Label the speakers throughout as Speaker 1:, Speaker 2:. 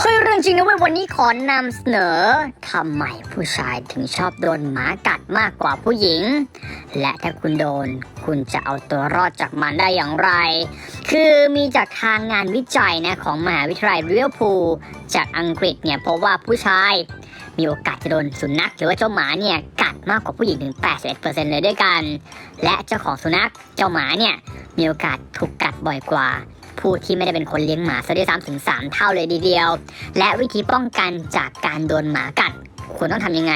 Speaker 1: เฮ้ยเรื่องจริงนะเว้ยวันนี้ขอนำเสนอทำไมผู้ชายถึงชอบโดนหมากัดมากกว่าผู้หญิง และถ้าคุณโดน คุณจะเอาตัวรอดจากมันได้อย่างไร คือมีจากทางงานวิจัยนะของมหาวิทยาลัยเรียลพูจากอังกฤษเนี่ยพบว่าผู้ชายมีโอกาสจะโดนสุนัขหรือว่าเจ้าหมาเนี่ยกัดมากกว่าผู้หญิงถึง 81%เลยด้วยกัน และเจ้าของสุนัขเจ้าหมาเนี่ยมีโอกาสถูกกัดบ่อยกว่า ผู้ที่ไม่ได้เป็นคนเลี้ยงหมาซะด้วยซ้ำถึง 3 เท่าเลยทีเดียว และวิธีป้องกันจากการโดนหมากัดคุณต้องทำยังไง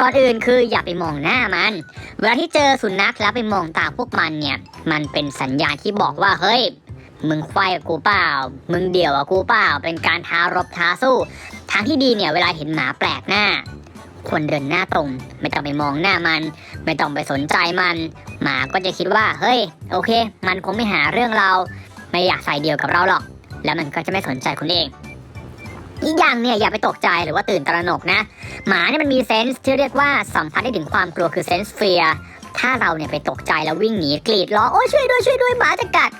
Speaker 1: ก่อนอื่นคืออย่าไปมองหน้ามัน เวลาที่เจอสุนัขแล้วไปมองตาพวกมันเนี่ย มันเป็นสัญญาณที่บอกว่าเฮ้ย มึงไขว้กับกูเปล่า มึงเดี่ยวกับกูเปล่า เป็นการท้ารบท้าสู้ ทางที่ดีเนี่ยเวลาเห็นหมาแปลกหน้า ควรเดินหน้าตรง ไม่ต้องไปมองหน้ามัน ไม่ต้องไปสนใจมัน หมาก็จะคิดว่า เฮ้ย โอเค มันคงไม่หาเรื่องเรา ไม่อยากใส่เดียวกับเราหรอก แล้วมันก็จะไม่สนใจคุณเองอีกอย่างเนี่ยอย่าไปตกใจหรือว่าตื่นตระหนกนะ หมาเนี่ยมันมีเซนส์ที่เรียกว่าสัมผัสได้ถึงความกลัวคือเซนส์เฟียถ้าเราเนี่ยไปตกใจแล้ววิ่งหนีกรีดร้องโอ้ช่วยด้วยช่วยด้วยหมาจะกัด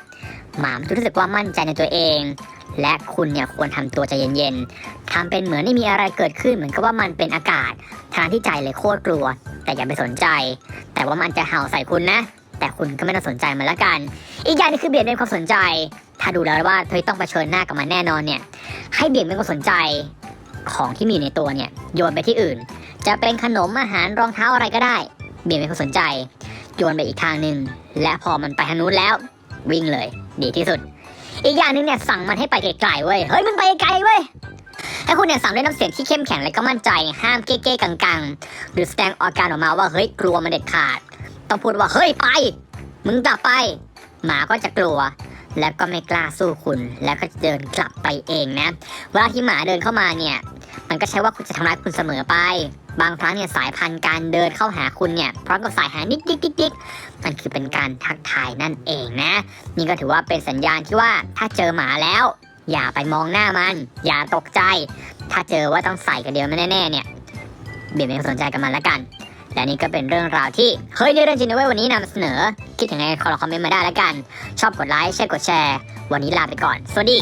Speaker 1: หมามันจะรู้สึกว่ามั่นใจในตัวเอง และคุณเนี่ยควรทำตัวใจเย็นๆทำเป็นเหมือนไม่มีอะไรเกิดขึ้นเหมือนกับว่ามันเป็นอากาศทางที่ใจเลยโคตรกลัว แต่อย่าไปสนใจ แต่ว่ามันจะเห่าใส่คุณนะ แต่คุณก็ไม่ต้องสนใจมันละกัน อีกอย่างนึงคือเบี่ยงเบนความสนใจ ถ้าดูแล้วว่าเธอต้องเผชิญหน้ากับมันแน่นอนเนี่ย ให้เบี่ยงเบนความสนใจของที่มีในตัวเนี่ยโยนไปที่อื่น จะเป็นขนมอาหารรองเท้าอะไรก็ได้ เบี่ยงเบนความสนใจ โยนไปอีกทางหนึ่งและพอมันไปทางนู้นแล้ว วิ่งเลย ดีที่สุด อีกอย่างหนึงเนี่ยสั่งมันให้ไปไกลๆเว้ยเฮ้ยมันไปไกลเว้ยถ้าคุณเนี่ยสั่งด้วยน้ำเสียงที่เข้มแข็งและก็มั่นใจ ห้ามเก้ๆกังๆ หรือแสดงอาการออกมาว่าเฮ้ยกลัวมันเด็ดขาด ต้องพูดว่าเฮ้ยไป มึงกลับไป หมาก็จะกลัว แล้วก็ไม่กล้าสู้คุณ แล้วก็เดินกลับไปเองนะ เวลาที่หมาเดินเข้ามาเนี่ย มันก็ใช่ว่าคุณจะทำร้ายคุณเสมอไป บางครั้งเนี่ยสายพันธุ์การเดินเข้าหาคุณเนี่ยพร้อมกับสายหานิกดิกดิกดิกมันคือเป็นการทักทายนั่นเองนะ นี่ก็ถือว่าเป็นสัญญาณที่ว่าถ้าเจอหมาแล้ว อย่าไปมองหน้ามัน อย่าตกใจ ถ้าเจอว่าต้องใส่กันเดียวมันแน่ๆเนี่ยเบี่ยงเบนสนใจกับมันละกัน และนี่ก็เป็นเรื่องราวที่เฮ้ยนี่เรื่องจริงนะเว้ยวันนี้นำเสนอ คิดถึงไงขอคอมเมนต์มาได้แล้วกัน ชอบกดไลค์แชร์กดแชร์ วันนี้ลาไปก่อน สวัสดี